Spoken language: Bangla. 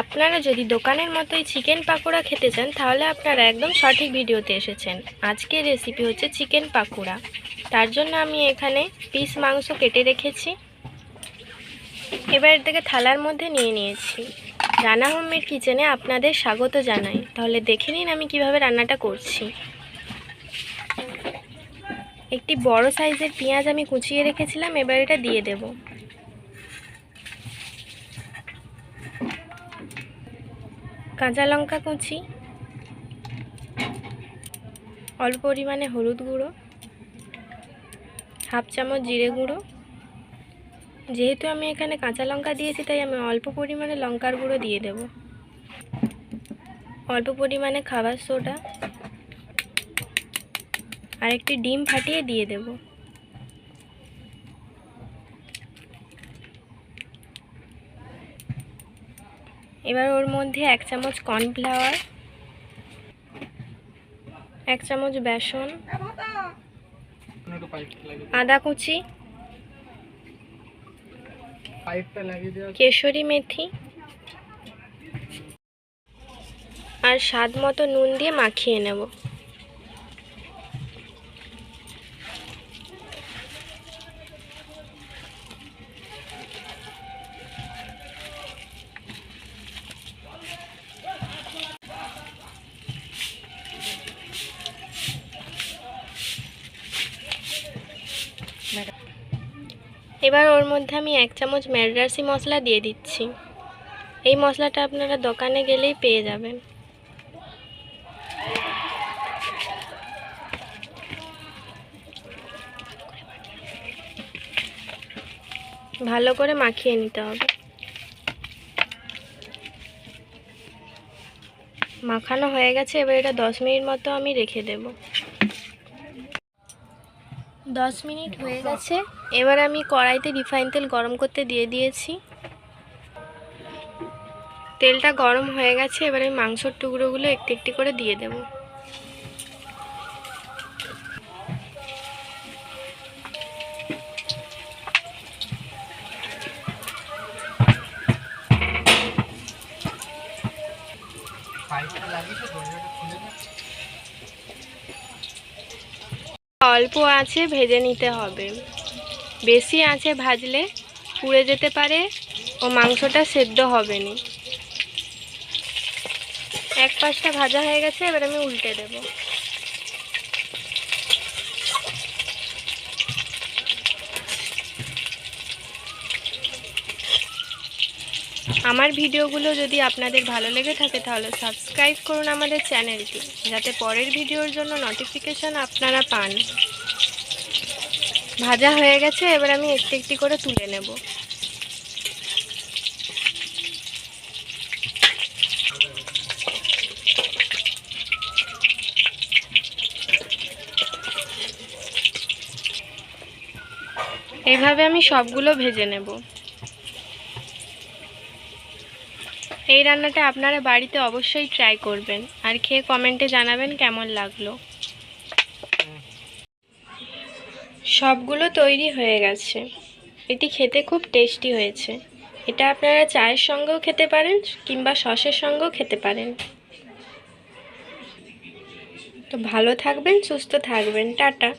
আপনারা যদি দোকানের মতোই চিকেন পাকোড়া খেতে চান, তাহলে আপনারা একদম সঠিক ভিডিওতে এসেছেন। আজকের রেসিপি হচ্ছে চিকেন পাকোড়া। তার জন্য আমি এখানে পিস মাংস কেটে রেখেছি। এবার এর থেকে থালার মধ্যে নিয়ে নিয়েছি। রানা হোমের কিচেনে আপনাদের স্বাগত জানাই। তাহলে দেখে নিন আমি কীভাবে রান্নাটা করছি। একটি বড় সাইজের পেঁয়াজ আমি কুচিয়ে রেখেছিলাম, এবার এটা দিয়ে দেবো। কাঁচা লঙ্কা কুচি, অল্প পরিমাণে হলুদ গুঁড়ো, হাফ চামচ জিরে গুঁড়ো। যেহেতু আমি এখানে কাঁচা লঙ্কা দিয়েছি, তাই আমি অল্প পরিমাণে লঙ্কার গুঁড়ো দিয়ে দেব। অল্প পরিমাণে খাবার সোডা আর একটি ডিম ফাটিয়ে দিয়ে দেব। এবার ওর মধ্যে এক চামচ কর্নফ্লাওয়ার, এক চামচ বেসন, আদা কুচি, কেশরি মেথি আর স্বাদ মতো নুন দিয়ে মাখিয়ে নেব। এবার ওর মধ্যে আমি এক চামচ ম্যাড্রাসি মশলা দিয়ে দিচ্ছি। এই মশলাটা আপনারা দোকানে গেলেই পেয়ে যাবেন। ভালো করে মাখিয়ে নিতে হবে। মাখানো হয়ে গেছে, এবার এটা দশ মিনিট মতো আমি রেখে দেব। দশ মিনিট হয়ে গেছে। এবার আমি কড়াইতে রিফাইন তেল গরম করতে দিয়ে দিয়েছি। তেলটা গরম হয়ে গেছে, এবার আমি মাংসর টুকরোগুলো একটু একটি করে দিয়ে দেব। অল্প আছে, ভেজে নিতে হবে। বেশি আছে ভাজলে পুড়ে যেতে পারে ও মাংসটা সেদ্ধ হবে না। এক পাশটা ভাজা হয়ে গেছে, এবার আমি উল্টে দেব। আমার ভিডিওগুলো যদি আপনাদের ভালো লেগে থাকে তাহলে সাবস্ক্রাইব করুন আমাদের চ্যানেলটি, যাতে পরের ভিডিওর জন্য নোটিফিকেশান আপনারা পান। ভাজা হয়ে গেছে, এবার আমি একটি একটি করে তুলে নেব। এইভাবে আমি সবগুলো ভেজে নেব। এই রান্নাটা আপনারা বাড়িতে অবশ্যই ট্রাই করবেন। আর খেয়ে কমেন্টে জানাবেন কেমন লাগল। সবগুলো তৈরি হয়ে গেছে। এটি খেতে খুব টেস্টি হয়েছে। এটা আপনারা চায়ের সঙ্গেও খেতে পারেন কিংবা সসের সঙ্গেও খেতে পারেন। তো ভালো থাকবেন, সুস্থ থাকবেন। টাটা।